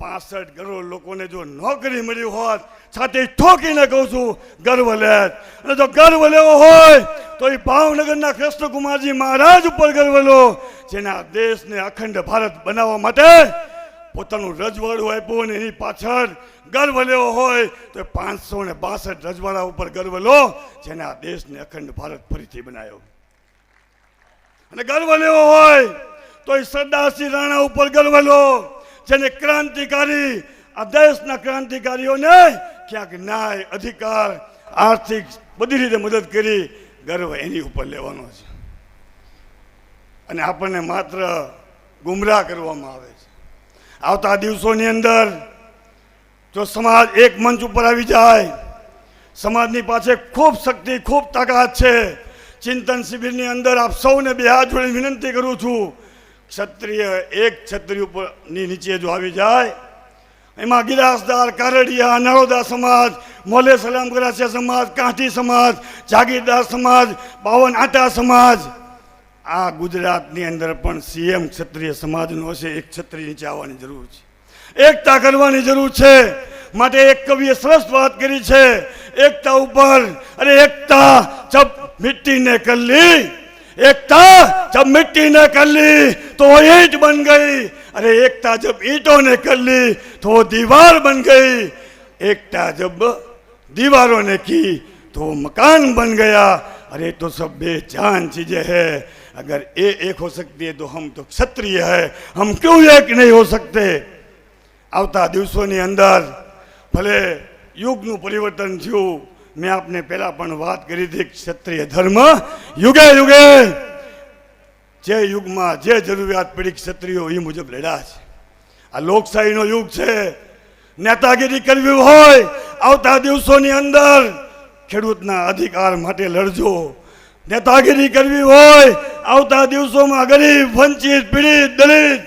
પાસઠ કરોડ લોકોને જો નોકરી મળી હોત છાતી ઠોકીને કહું છું, ગર્વ લેત અને જો ગર્વ લેવો હોય, તો એ ભાવનગરના કૃષ્ણકુમારજી મહારાજ ઉપર ગર્વ લો આ દેશને અખંડ ભારત બનાવવા માટે પોતાનું રજવાડું આપ્યું અને એની પાછળ ગર્વ લેવો હોય, તો પાંચસો ને બાસઠ રજવાડા ઉપર ગર્વ લો, જેને આ દેશને અખંડ ભારત ફરીથી બનાવ્યો. અને ગર્વ લેવો હોય, તો એ સરદારસિંહ રાણા ઉપર ગર્વ લો. જેને ક્રાંતિકારી, આ દેશના ક્રાંતિકારીઓને ક્યાંક ન્યાય, અધિકાર, આર્થિક બધી રીતે મદદ કરી ગર્વ એની ઉપર લેવાનો છે. અને આપણને માત્ર ગુમરાહ કરવામાં આવે છે. આવતા દિવસોની અંદર જો સમાજ એક મંચ ઉપર આવી જાય, સમાજની પાસે ખૂબ શક્તિ, ખૂબ તાકાત છે. ચિંતન શિબિરની અંદર આપ સૌને બે હાથ જોડી વિનંતી કરું છું ક્ષત્રિય એક છત્રી ઉપરની નીચે જો આવી જાય, એમાં ગિરાસદાર, કારડિયા, નરોદા સમાજ મોલે સલામ ગરાસિયા સમાજ, કાંઠી સમાજ, જાગીરદાર સમાજ, બાવન આટા સમાજ. આ ગુજરાતની અંદર પણ સીએમ ક્ષત્રિય સમાજનો હશે, એક છત્રી નીચે આવવાની જરૂર છે. એકતા કરવાની જરૂર છે. માટે એક કવિએ સરસ વાત કરી છે. એકતા ઉપર અરે એકતા જબ મિટ્ટીને કલ્લી એકતા जब मिट्टी ने कर ली तो वो ईंट बन गई अरे एकता जब ईंटों ने कर ली तो वो दीवार बन गई एकता जब दीवारों ने की तो वो मकान बन गया अरे तो सब बेजान चीजें हैं अगर ये एक हो सकती है तो हम तो क्षत्रिय है हम क्यों एक नहीं हो सकते આવતા દિવસોની અંદર ભલે યુગનું પરિવર્તન થયું મેં આપને પહેલા પણ વાત કરી હતી કે ક્ષત્રિય ધર્મ યુગે યુગે જે યુગમાં જે જરૂરિયાત પડી ક્ષત્રિયો એ મુજબ લડ્યા છે. આ લોકશાહીનો યુગ છે. નેતાગીરી કરવી હોય, આવતા દિવસોની અંદર ખેડૂતના અધિકાર માટે લડજો. નેતાગીરી કરવી હોય, આવતા દિવસોમાં ગરીબ, વંચિત, પીડિત, દલિત,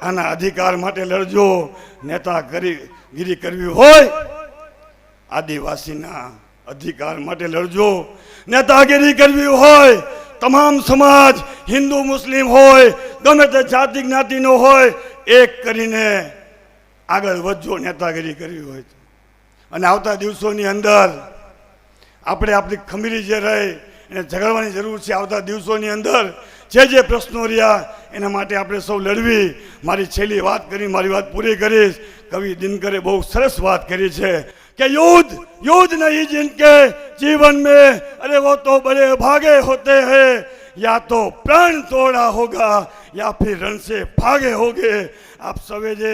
આના અધિકાર માટે લડજો. નેતાગીરી કરવી હોય, આદિવાસીના અધિકાર માટે લડજો. નેતાગીરી કરવી હોય, તમામ સમાજ હિન્દુ મુસ્લિમ હોય, ગમે તે જાતિ જ્ઞાતિનો હોય, એક કરીને આગળ વધજો, નેતાગીરી કરવી હોય અને આવતા દિવસોની અંદર આપણે આપણી ખમીરી જે રહી, એને ઝઘડવાની જરૂર છે, આવતા દિવસોની અંદર જે જે પ્રશ્નો રહ્યા, એના માટે આપણે સૌ લડવી. મારી છેલ્લી વાત કરી, મારી વાત પૂરી કરીશ. કવિ દિનકરે બહુ સરસ વાત કરી છે કે યુદ્ધ યુદ્ધ નહીં જિનકે જીવન મેં, અરે વો તો બડે ભાગે હોતે હૈ. या तो प्राण तोड़ा होगा या फिर रण से भागे होगे आप सवेरे